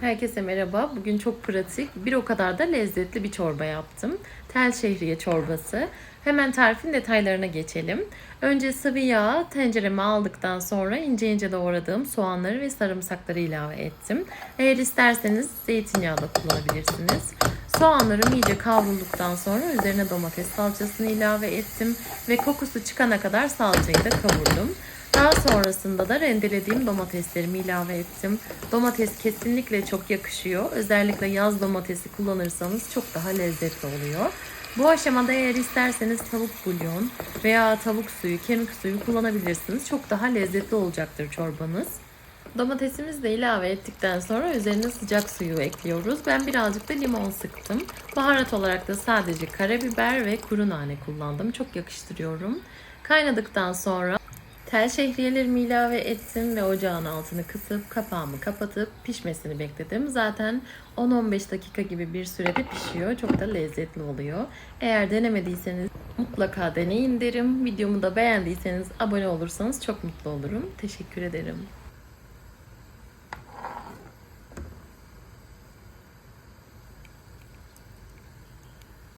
Herkese merhaba. Bugün çok pratik, bir o kadar da lezzetli bir çorba yaptım. Tel şehriye çorbası. Hemen tarifin detaylarına geçelim. Önce sıvı yağı tencereme aldıktan sonra ince ince doğradığım soğanları ve sarımsakları ilave ettim. Eğer isterseniz zeytinyağı da kullanabilirsiniz. Soğanlarım iyice kavrulduktan sonra üzerine domates salçasını ilave ettim ve kokusu çıkana kadar salçayı da kavurdum. Daha sonrasında da rendelediğim domateslerimi ilave ettim. Domates kesinlikle çok yakışıyor. Özellikle yaz domatesi kullanırsanız çok daha lezzetli oluyor. Bu aşamada eğer isterseniz tavuk bulyon veya tavuk suyu, kemik suyu kullanabilirsiniz. Çok daha lezzetli olacaktır çorbanız. Domatesimizi de ilave ettikten sonra üzerine sıcak suyu ekliyoruz. Ben birazcık da limon sıktım. Baharat olarak da sadece karabiber ve kuru nane kullandım. Çok yakıştırıyorum. Kaynadıktan sonra Tel şehriyelerimi ilave ettim ve ocağın altını kısıp kapağımı kapatıp pişmesini bekledim. Zaten 10-15 dakika gibi bir sürede pişiyor. Çok da lezzetli oluyor. Eğer denemediyseniz mutlaka deneyin derim. Videomu da beğendiyseniz abone olursanız çok mutlu olurum. Teşekkür ederim.